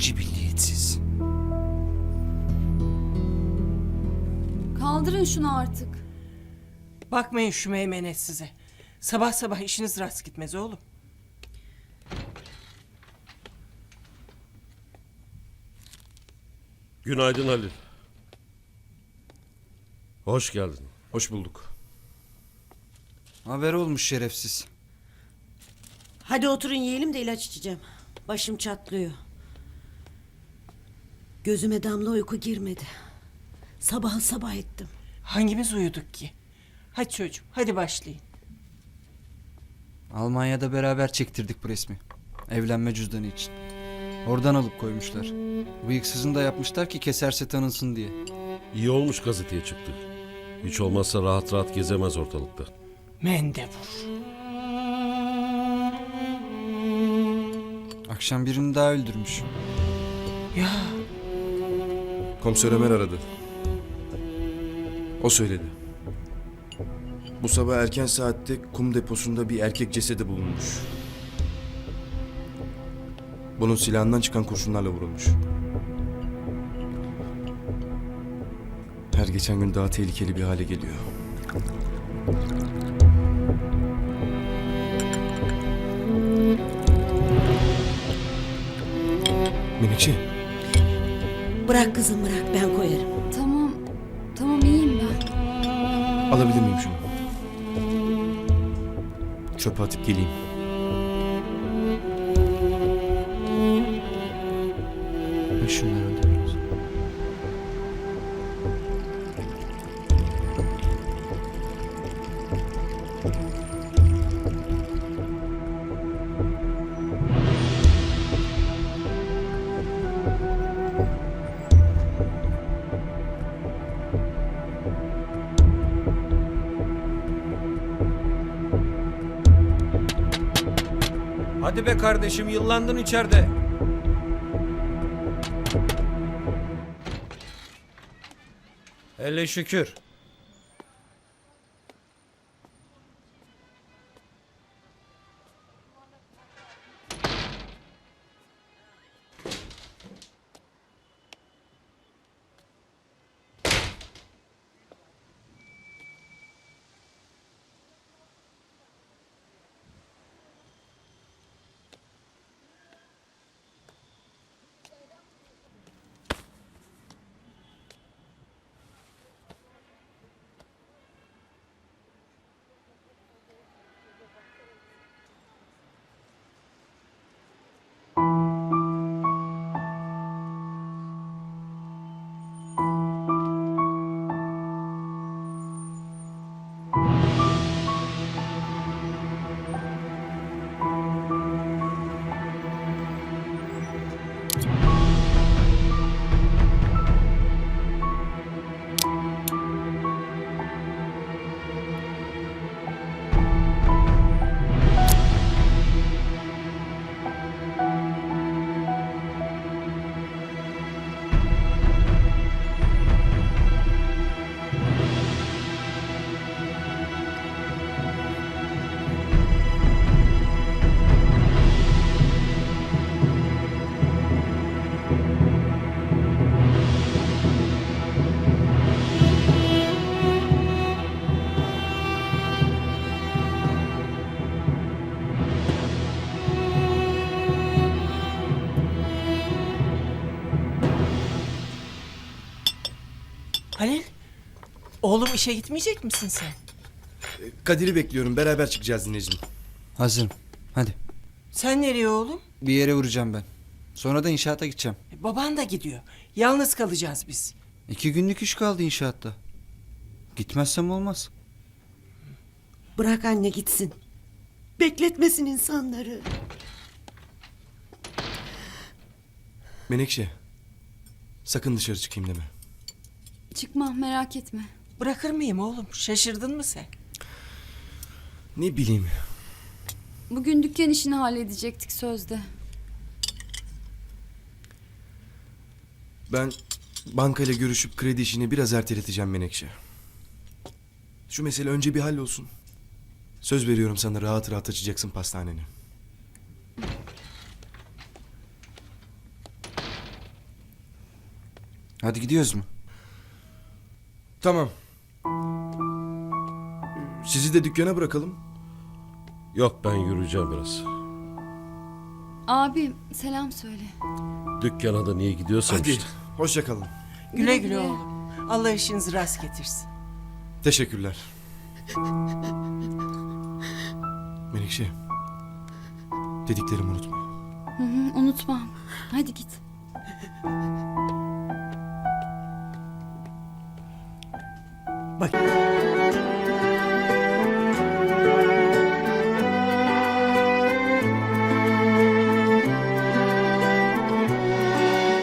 cibilliyetsiz. Kaldırın şunu artık. Bakmayın şu meymenet size. Sabah sabah işiniz rast gitmez oğlum. Günaydın Halil. Hoş geldin. Hoş bulduk. Haber olmuş şerefsiz. Hadi oturun yiyelim de ilaç içeceğim. Başım çatlıyor. Gözüme damla uyku girmedi. Sabah sabah ettim. Hangimiz uyuduk ki? Hadi çocuğum hadi başlayın. Almanya'da beraber çektirdik bu resmi. Evlenme cüzdanı için. Oradan alıp koymuşlar. Bıyıksızını da yapmışlar ki keserse tanınsın diye. İyi olmuş gazeteye çıktı. Hiç olmazsa rahat rahat gezemez ortalıkta. Mendebur. Akşam birini daha öldürmüş. Ya Komiser Ömer aradı. O söyledi. Bu sabah erken saatte kum deposunda bir erkek cesedi bulunmuş. Bunun silahından çıkan kurşunlarla vurulmuş. Her geçen gün daha tehlikeli bir hale geliyor. Menekşe, Bırak kızım bırak ben koyarım. Tamam. Tamam iyiyim ben. alabilir miyim şunu? Çöpe atıp geleyim. Ver şunları da Hadi be kardeşim yıllandın içeride. Hele şükür. Halil. Oğlum işe gitmeyecek misin sen? Kadir'i bekliyorum. Beraber çıkacağız dinleyicim. Hazırım. Hadi. Sen nereye oğlum? Bir yere vuracağım ben. Sonra da inşaata gideceğim. E, baban da gidiyor. Yalnız kalacağız biz. İki günlük iş kaldı inşaatta. Gitmezsem olmaz. Bırak anne gitsin. Bekletmesin insanları. Menekşe. Sakın dışarı çıkayım deme. Çıkma merak etme. Bırakır mıyım oğlum? Şaşırdın mı sen? Ne bileyim. Bugün dükkan işini halledecektik sözde. Ben bankayla görüşüp kredi işini biraz erteleteceğim Menekşe. Şu mesele önce bir hallolsun. Söz veriyorum sana rahat rahat açacaksın pastaneni. Hadi gidiyoruz mu? Tamam. sizi de dükkana bırakalım. Yok ben yürüyeceğim biraz. Abi selam söyle. Dükkana da niye gidiyorsam Hadi işte. hoşça kalın. Güle Güle güle güle. oğlum. Allah işinizi rast getirsin. Teşekkürler. Menekşe. Dediklerimi unutma. Hı hı, unutmam. Hadi git. 吧